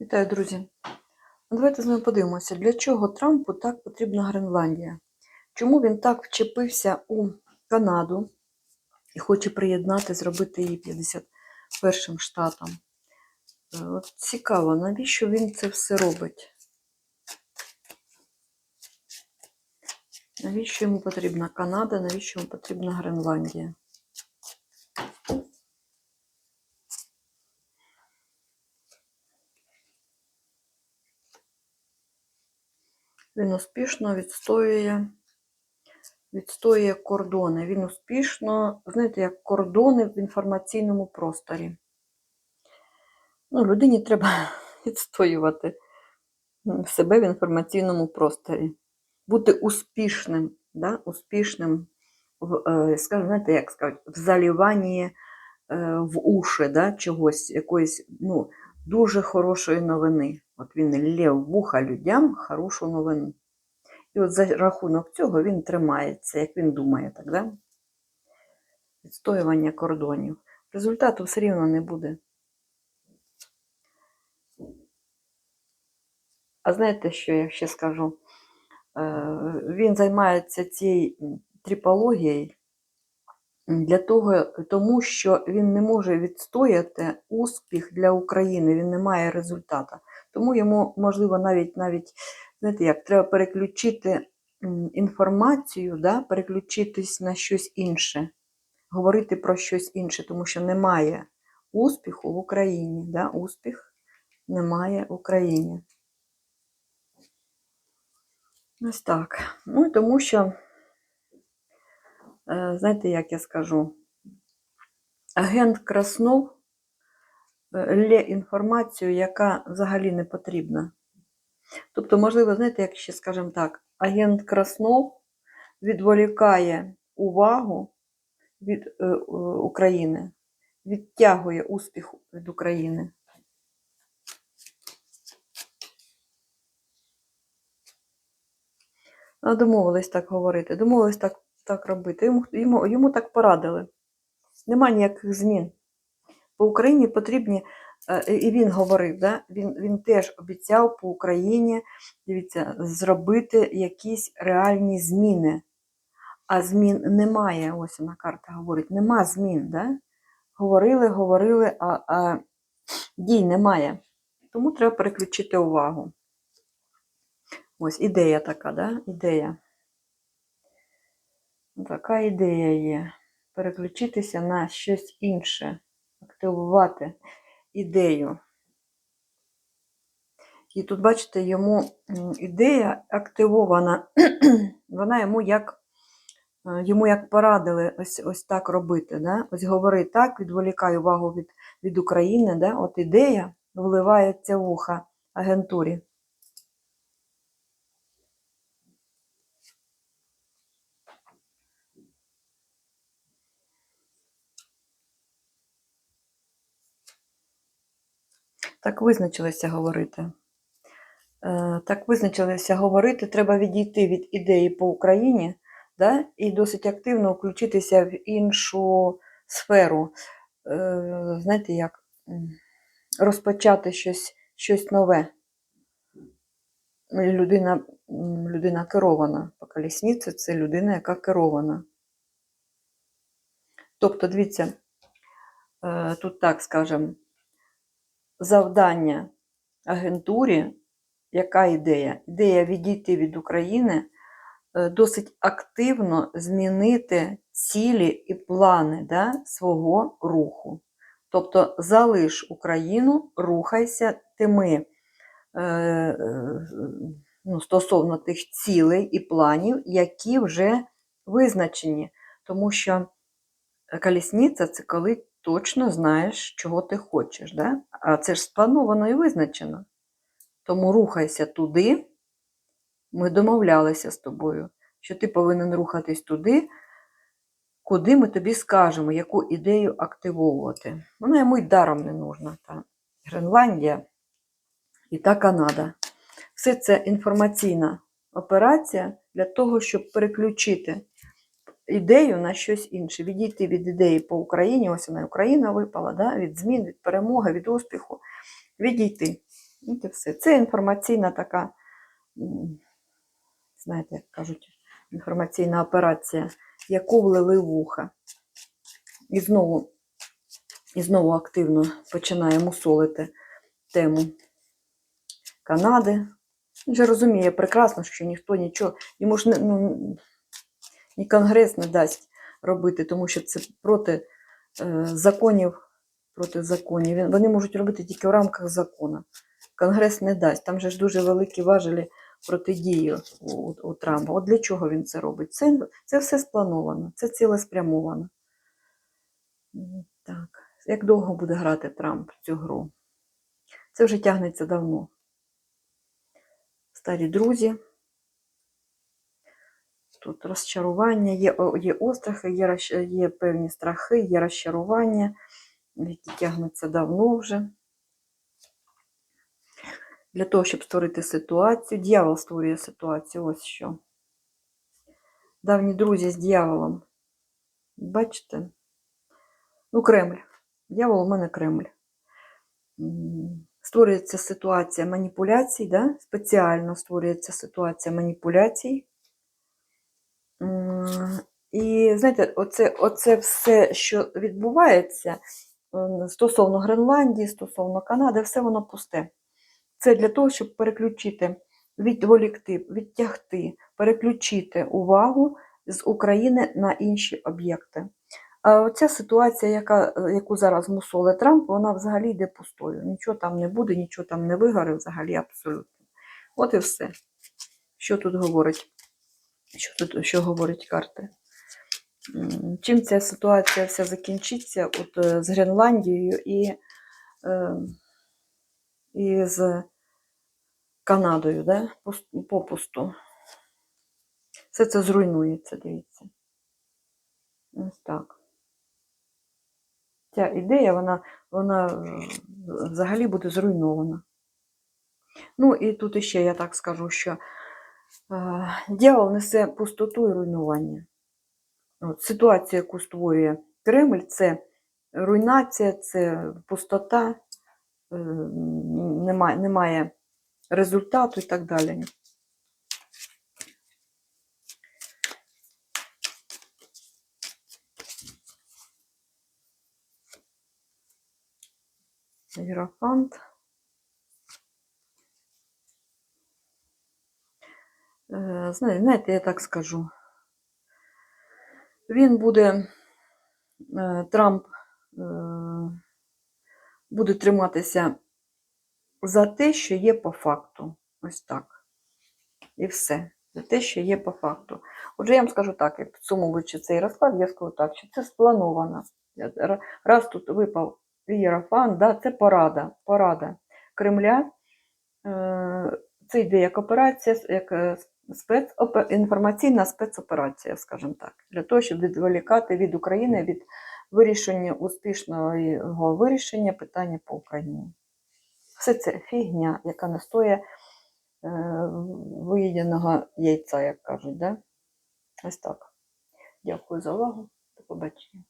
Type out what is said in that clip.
Вітаю, друзі. Ну, Давайте з вами подивимося, для чого Трампу так потрібна Гренландія. Чому він так вчепився у Канаду і хоче приєднати, зробити її 51 штатом. Е, От цікаво, навіщо він це все робить? Навіщо йому потрібна Канада, навіщо йому потрібна Гренландія? Він успішно відстоює, відстоює кордони. Він успішно, знаєте, як кордони в інформаційному просторі. Ну, людині треба відстоювати себе в інформаційному просторі. Бути успішним, да? успішним в, е, скажімо, знаєте, як сказати, в заліванні е, в уші да? чогось, якоїсь ну, дуже хорошої новини. От він лє в вуха людям хорошу новину. І от за рахунок цього він тримається, як він думає, так, да? відстоювання кордонів. Результату все рівно не буде. А знаєте, що я ще скажу? Е, Він займається цією трипологією для того, тому що він не може відстояти успіх для України, він не має результату. Тому йому, можливо, навіть навіть, знаєте, як треба переключити інформацію, да, переключитись на щось інше, говорити про щось інше, тому що немає успіху в Україні. Да? Успіх немає в Україні. Ось так. Ну і тому що, знаєте, як я скажу, агент Краснов е, лє інформацію, яка взагалі не потрібна. Тобто, можливо, знаєте, як ще скажемо так, агент Краснов відволікає увагу від е, е, України, відтягує успіх від України. Домовились так говорити, домовились так, так робити. Йому, йому, йому так порадили. Нема ніяких змін. По Україні потрібні, е, і він говорив, да? він, він теж обіцяв по Україні, дивіться, зробити якісь реальні зміни. А змін немає. Ось вона карта говорить, нема змін. Да? Говорили, говорили, а, а дій немає. Тому треба переключити увагу. Ось ідея така, да? Ідея. Така ідея є. Переключитися на щось інше, активувати ідею. І тут, бачите, йому ідея активована, вона йому як, е, йому як порадили ось, ось так робити. Да? Ось говори так, відволікай увагу від, від України. Да? От ідея вливається в уха агентурі. Так визначилися говорити. Е, Так визначилися говорити, треба відійти від ідеї по Україні да? і досить активно включитися в іншу сферу. Е, Знаєте, як розпочати щось, щось нове. Людина, людина керована. По колісниці це людина, яка керована. Тобто, дивіться, е, тут так скажемо, завдання агентурі, яка ідея? Ідея відійти від України, е, досить активно змінити цілі і плани да, свого руху. Тобто залиш Україну, рухайся тими е, е, ну, стосовно тих цілей і планів, які вже визначені. Тому що колісниця це коли точно знаєш, чого ти хочеш. Да? А це ж сплановано і визначено. Тому рухайся туди. Ми домовлялися з тобою, що ти повинен рухатись туди, куди ми тобі скажемо, яку ідею активовувати. Вона йому й даром не нужна. Та Гренландія і та Канада. Все це інформаційна операція для того, щоб переключити ідею на щось інше, відійти від ідеї по Україні, ось вона Україна випала, да? від змін, від перемоги, від успіху, відійти. І все. Це інформаційна така, знаєте, як кажуть, інформаційна операція, яку влили вуха. І знову, і знову активно починає мусолити тему Канади. Він же розуміє прекрасно, що ніхто нічого, йому ж не, ну, ні Конгрес не дасть робити, тому що це проти е, законів, проти законів. Вони можуть робити тільки в рамках закону. Конгрес не дасть. Там же ж дуже великі важелі протидії у, у, у Трампа. От для чого він це робить? Це, це все сплановано, це цілеспрямовано. Так. Як довго буде грати Трамп цю гру? Це вже тягнеться давно. Старі друзі. Тут розчарування, є, є острахи, є, є певні страхи, є розчарування, які тягнуться давно вже. Для того, щоб створити ситуацію. Дьявол створює ситуацію. Ось що. Давні друзі з дьяволом. Бачите? Ну, Кремль. Дьявол у мене Кремль. Створюється ситуація маніпуляцій, да? спеціально створюється ситуація маніпуляцій. М, І знаєте, оце, оце все, що відбувається стосовно Гренландії, стосовно Канади, все воно пусте. Це для того, щоб переключити, відволікти, відтягти, переключити увагу з України на інші об'єкти. А оця ситуація, яка, е, яку зараз мусолить Трамп, вона взагалі йде пустою. Нічого там не буде, нічого там не вигоре взагалі абсолютно. От і все. Що тут говорить? Що тут що говорять карти? Чим ця ситуація вся закінчиться от, е, з Гренландією і, е, і з Канадою, да? попусту. Все це зруйнується, дивіться. Ось так. Ця ідея, вона, вона е, взагалі буде зруйнована. Ну і тут іще я так скажу, що дьявол несе пустоту і руйнування. От, ситуація, яку створює Кремль, це руйнація, це пустота, е, немає, немає результату і так далі. Єрофант. Е, зна- Знаєте, я так скажу. Він буде, е, Трамп е, буде триматися за те, що є по факту. Ось так. І все. За те, що є по факту. Отже, я вам скажу так, як підсумовуючи цей розклад, я скажу так, що це сплановано. Раз тут випав Єрофан, да, це порада. Порада Кремля. Е, Це йде як операція, як е, спецопе- інформаційна спецоперація, скажімо так, для того, щоб відволікати від України від вирішення успішного вирішення питання по Україні. Все це фігня, яка не стоїть е, виїденого яйця, як кажуть. Да? Ось так. Дякую за увагу. До побачення.